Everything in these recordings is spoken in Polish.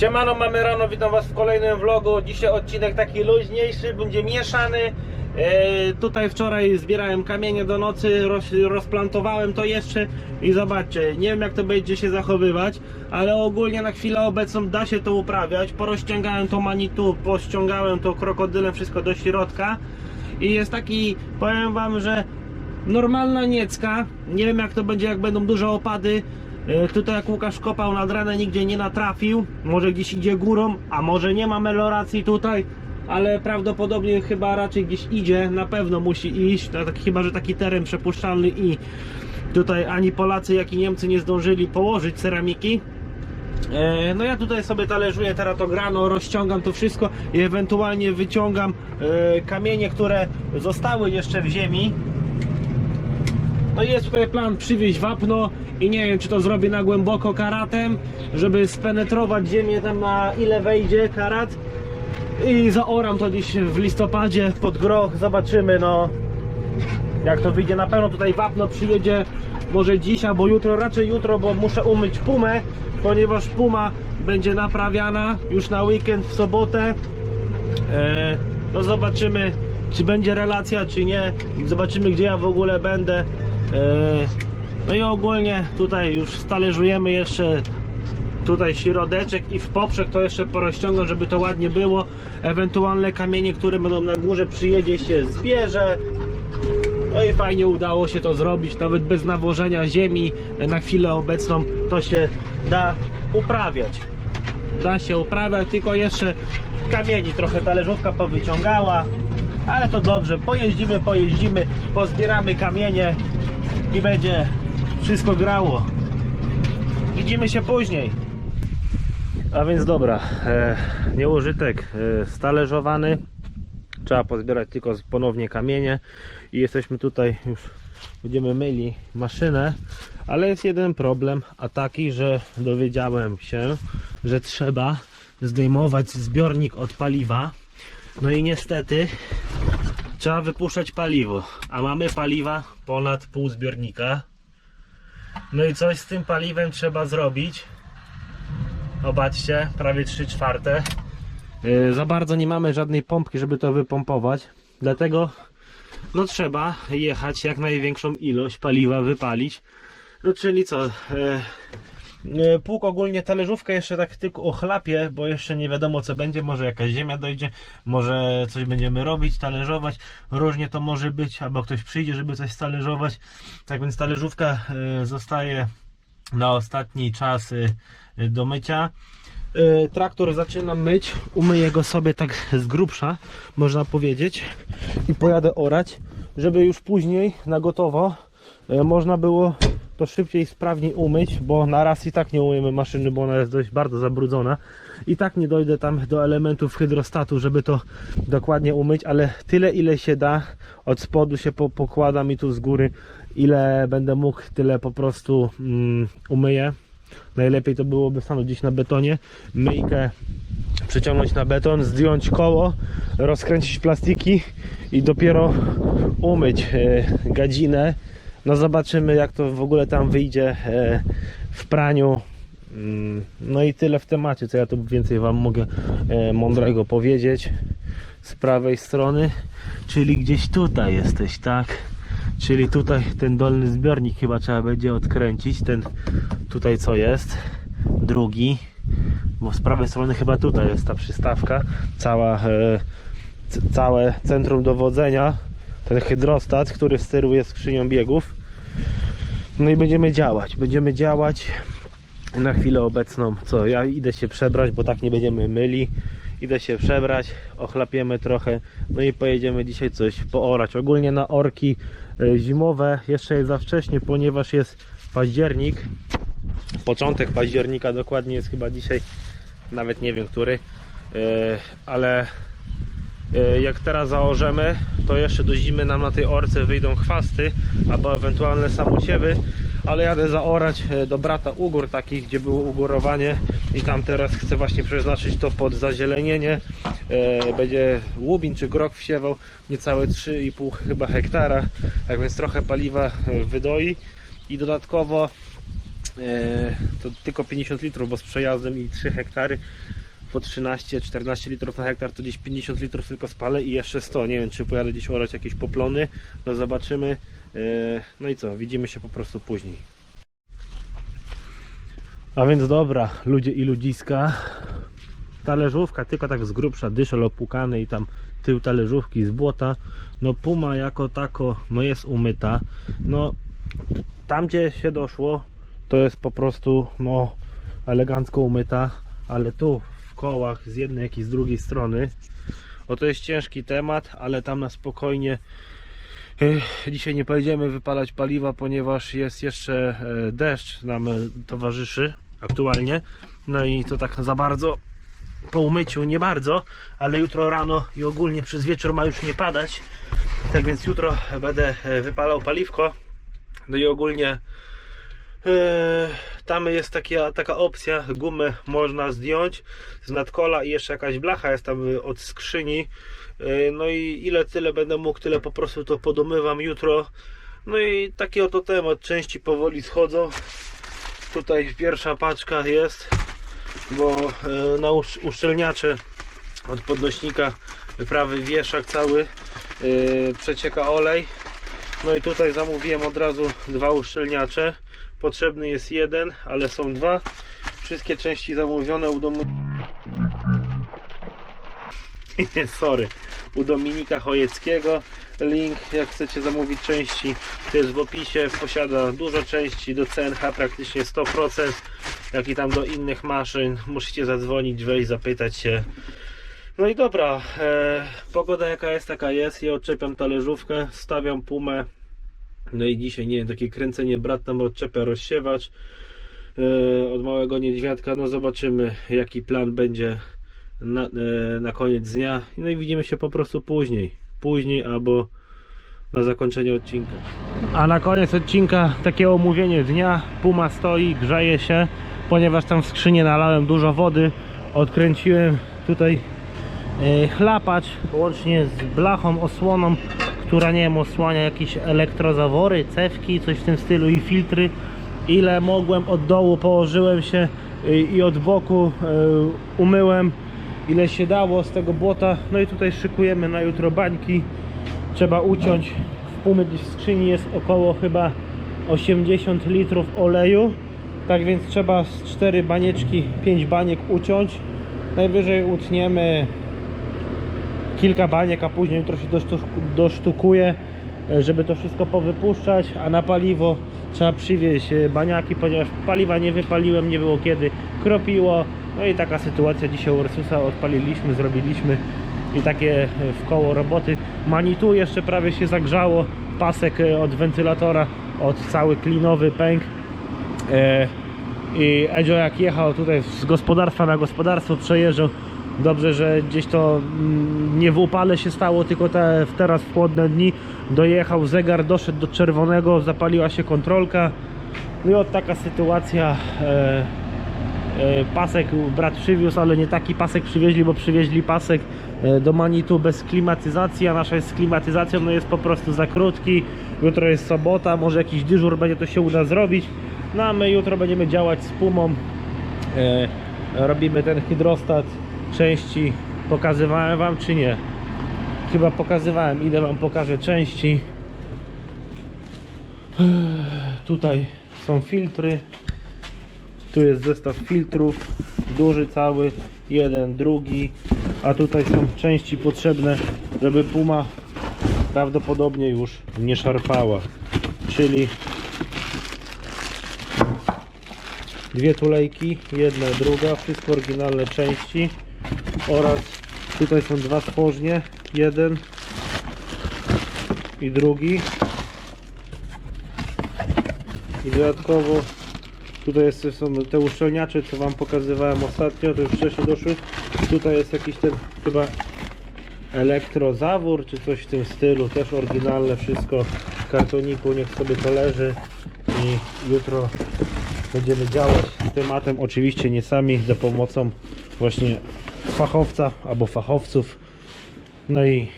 Siemano, mamy rano, witam was w kolejnym vlogu. Dzisiaj odcinek taki luźniejszy, będzie mieszany. E, tutaj wczoraj zbierałem kamienie do nocy, roz, rozplantowałem to jeszcze i zobaczcie, nie wiem jak to będzie się zachowywać, ale ogólnie na chwilę obecną da się to uprawiać. Porozciągałem to manitu, pościągałem to krokodylem wszystko do środka i jest taki, powiem wam, że normalna niecka. Nie wiem jak to będzie, jak będą duże opady. E, Tutaj jak Łukasz kopał nad ranę nigdzie nie natrafił. Może gdzieś idzie górą, a może nie ma meloracji tutaj. Ale prawdopodobnie chyba raczej gdzieś idzie, na pewno musi iść. Tak, chyba, że taki teren przepuszczalny i tutaj ani Polacy, jak i Niemcy nie zdążyli położyć ceramiki. E, No ja tutaj sobie talerzuję teraz to grano, rozciągam to wszystko i ewentualnie wyciągam e, kamienie, które zostały jeszcze w ziemi. No jest tutaj plan przywieźć wapno i nie wiem czy to zrobię na głęboko karatem, żeby spenetrować ziemię tam na ile wejdzie karat i zaoram to gdzieś w listopadzie pod groch, zobaczymy no jak to wyjdzie. Na pewno tutaj wapno przyjedzie może dziś albo jutro, raczej jutro, bo muszę umyć pumę, ponieważ puma będzie naprawiana już na weekend w sobotę. E, no zobaczymy, czy będzie relacja, czy nie. Zobaczymy, gdzie ja w ogóle będę. E, no i ogólnie tutaj już stależujemy jeszcze tutaj środeczek i w poprzek to jeszcze porozciągam, żeby to ładnie było. Ewentualne kamienie, które będą na górze przyjedzie się zbierze. No i fajnie udało się to zrobić, nawet bez nawożenia ziemi na chwilę obecną to się da uprawiać. Da się uprawiać, tylko jeszcze kamieni trochę talerzówka powyciągała, ale to dobrze, pojeździmy, pojeździmy, pozbieramy kamienie i będzie wszystko grało. Widzimy się później. A więc dobra, e, nieużytek e, stależowany. Trzeba pozbierać tylko ponownie kamienie i jesteśmy tutaj już będziemy myli maszynę, ale jest jeden problem, a taki, że dowiedziałem się, że trzeba zdejmować zbiornik od paliwa. No i niestety trzeba wypuszczać paliwo, a mamy paliwa ponad pół zbiornika. No i coś z tym paliwem trzeba zrobić. Zobaczcie, prawie 3 czwarte. Yy, Za bardzo nie mamy żadnej pompki, żeby to wypompować. Dlatego no trzeba jechać jak największą ilość paliwa wypalić. No czyli co? E, Pług ogólnie talerzówkę jeszcze tak tylko ochlapie, bo jeszcze nie wiadomo co będzie, może jakaś ziemia dojdzie, może coś będziemy robić, talerzować, różnie to może być, albo ktoś przyjdzie, żeby coś talerzować. Tak więc talerzówka e, zostaje na ostatni czas e, do mycia. E, Traktor zaczynam myć, umyję go sobie tak z grubsza, można powiedzieć, i pojadę orać, żeby już później na gotowo e, można było to szybciej, sprawniej umyć, bo na raz i tak nie umyjemy maszyny, bo ona jest dość bardzo zabrudzona. I tak nie dojdę tam do elementów hydrostatu, żeby to dokładnie umyć, ale tyle ile się da, od spodu się po, pokładam i tu z góry, ile będę mógł, tyle po prostu mm, umyję. Najlepiej to byłoby stanąć gdzieś na betonie, myjkę przeciągnąć na beton, zdjąć koło, rozkręcić plastiki i dopiero umyć e, gadzinę. No zobaczymy jak to w ogóle tam wyjdzie e, w praniu. Mm, No i tyle w temacie, co ja tu więcej Wam mogę e, mądrego powiedzieć. Z prawej strony, czyli gdzieś tutaj jesteś, tak? Czyli tutaj ten dolny zbiornik chyba trzeba będzie odkręcić. Ten tutaj co jest, drugi, bo z prawej strony chyba tutaj jest ta przystawka, cała, e, całe centrum dowodzenia, ten hydrostat, który steruje skrzynią biegów. No i będziemy działać, będziemy działać na chwilę obecną. Co, ja idę się przebrać, bo tak nie będziemy myli. Idę się przebrać, ochlapiemy trochę, no i pojedziemy dzisiaj coś poorać. Ogólnie na orki e, zimowe jeszcze jest za wcześnie, ponieważ jest październik. Początek października dokładnie jest chyba dzisiaj, nawet nie wiem który, e, ale jak teraz założymy, to jeszcze do zimy nam na tej orce wyjdą chwasty albo ewentualne samosiewy, ale jadę zaorać e, do brata ugór takich, gdzie było ugórowanie i tam teraz chcę właśnie przeznaczyć to pod zazielenienie. E, Będzie łubin czy grok wsiewał niecałe 3,5 chyba hektara, tak więc trochę paliwa e, wydoi i dodatkowo E, to tylko 50 litrów, bo z przejazdem i 3 hektary po 13-14 litrów na hektar to gdzieś 50 litrów tylko spalę i jeszcze 100. Nie wiem czy pojadę gdzieś orać jakieś poplony, no zobaczymy. E, No i co, widzimy się po prostu później. A więc dobra, ludzie i ludziska. Talerzówka, tylko tak z grubsza, dyszel opłukany i tam tył talerzówki z błota. No puma jako tako, no jest umyta. No tam gdzie się doszło, to jest po prostu no elegancko umyta, ale tu kołach z jednej jak i z drugiej strony. O to jest ciężki temat, ale tam na spokojnie eh, dzisiaj nie pojedziemy wypalać paliwa, ponieważ jest jeszcze e, deszcz nam e, towarzyszy aktualnie. No i to tak za bardzo po umyciu nie bardzo, ale jutro rano i ogólnie przez wieczór ma już nie padać. Tak więc jutro będę e, wypalał paliwko. No i ogólnie e, tam jest taka, taka opcja, gumę można zdjąć z nadkola i jeszcze jakaś blacha jest tam e, od skrzyni. E, No i ile tyle będę mógł, tyle po prostu to podomywam jutro. No i taki oto temat, części powoli schodzą. Tutaj pierwsza paczka jest, bo e, na usz- uszczelniacze od podnośnika prawy wieszak cały przecieka olej. No i tutaj zamówiłem od razu dwa uszczelniacze. Potrzebny jest jeden, ale są dwa. Wszystkie części zamówione u domu. Sorry. U Dominika Chojeckiego. Link, jak chcecie zamówić części, to jest w opisie. Posiada dużo części do CNH, praktycznie 100%. Jak i tam do innych maszyn. Musicie zadzwonić, wejść, zapytać się. No i dobra, e, pogoda jaka jest, taka jest. Ja odczepiam talerzówkę, stawiam pumę. No i dzisiaj, nie wiem, takie kręcenie brat tam odczepia rozsiewacz e, od małego niedźwiadka. No zobaczymy, jaki plan będzie na, e, na koniec dnia. No i widzimy się po prostu później. Później albo na zakończenie odcinka. A na koniec odcinka takie omówienie dnia. Puma stoi, grzeje się, ponieważ tam w skrzynię nalałem dużo wody. Odkręciłem tutaj e, chlapacz łącznie z blachą, osłoną, która nie wiem, osłania jakieś elektrozawory, cewki, coś w tym stylu i filtry. Ile mogłem od dołu położyłem się e, i od boku e, umyłem ile się dało z tego błota. No i tutaj szykujemy na jutro bańki. Trzeba uciąć. W gdzieś w skrzyni jest około chyba 80 litrów oleju. Tak więc trzeba z 4 banieczki, 5 baniek uciąć. Najwyżej utniemy kilka baniek, a później jutro się dosztu- dosztukuje, e, żeby to wszystko powypuszczać, a na paliwo trzeba przywieźć e, baniaki, ponieważ paliwa nie wypaliłem, nie było kiedy, kropiło, no i taka sytuacja dzisiaj u Ursusa odpaliliśmy, zrobiliśmy i takie e, w koło roboty. Manitu jeszcze prawie się zagrzało, pasek od wentylatora, od cały klinowy pęk. I Edzio jak jechał tutaj z gospodarstwa na gospodarstwo przejeżdżał Dobrze, że gdzieś to mm, nie w upale się stało, tylko te, teraz w chłodne dni dojechał zegar, doszedł do czerwonego, zapaliła się kontrolka. No i od taka sytuacja. E, e, pasek brat przywiózł, ale nie taki pasek przywieźli, bo przywieźli pasek e, do Manitu bez klimatyzacji, a nasza jest z klimatyzacją, no jest po prostu za krótki. Jutro jest sobota, może jakiś dyżur będzie, to się uda zrobić. No a my jutro będziemy działać z Pumą. E, robimy ten hydrostat części. Pokazywałem wam czy nie? Chyba pokazywałem, ile wam pokażę części. Tutaj są filtry. Tu jest zestaw filtrów, duży cały, jeden, drugi, a tutaj są części potrzebne, żeby Puma prawdopodobnie już nie szarpała. Czyli dwie tulejki, jedna, druga, wszystko oryginalne części oraz tutaj są dwa stworznie, jeden i drugi. I dodatkowo Tutaj są te uszczelniacze, co Wam pokazywałem ostatnio, to już wcześniej doszły. Tutaj jest jakiś ten chyba elektrozawór, czy coś w tym stylu, też oryginalne wszystko w kartoniku, niech sobie to leży i jutro będziemy działać z tematem, oczywiście nie sami, za pomocą właśnie fachowca albo fachowców. No i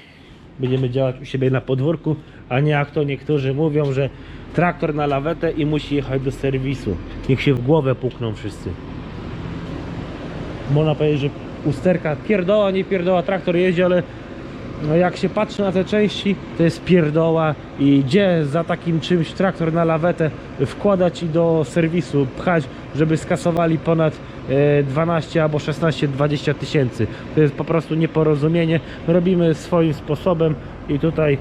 będziemy działać u siebie na podwórku, a nie jak to niektórzy mówią, że traktor na lawetę i musi jechać do serwisu. Niech się w głowę pukną wszyscy. Można powiedzieć, że usterka pierdoła, nie pierdoła, traktor jeździ, ale no jak się patrzy na te części, to jest pierdoła i gdzie za takim czymś traktor na lawetę wkładać i do serwisu pchać, żeby skasowali ponad 12 albo 16, 20 tysięcy. To jest po prostu nieporozumienie. My robimy swoim sposobem i tutaj e,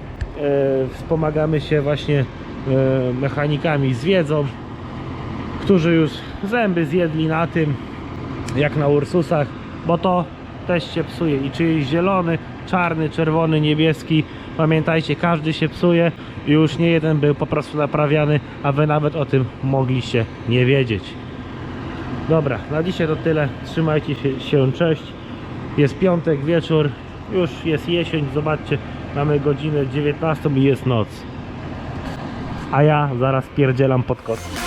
wspomagamy się właśnie e, mechanikami z wiedzą, którzy już zęby zjedli na tym, jak na Ursusach, bo to też się psuje i czy jest zielony, czarny, czerwony, niebieski pamiętajcie, każdy się psuje już nie jeden był po prostu naprawiany, a wy nawet o tym mogliście nie wiedzieć dobra, na dzisiaj to tyle. Trzymajcie się, się cześć. Jest piątek, wieczór. Już jest jesień, zobaczcie. Mamy godzinę 19 i jest noc. A ja zaraz pierdzielam pod kot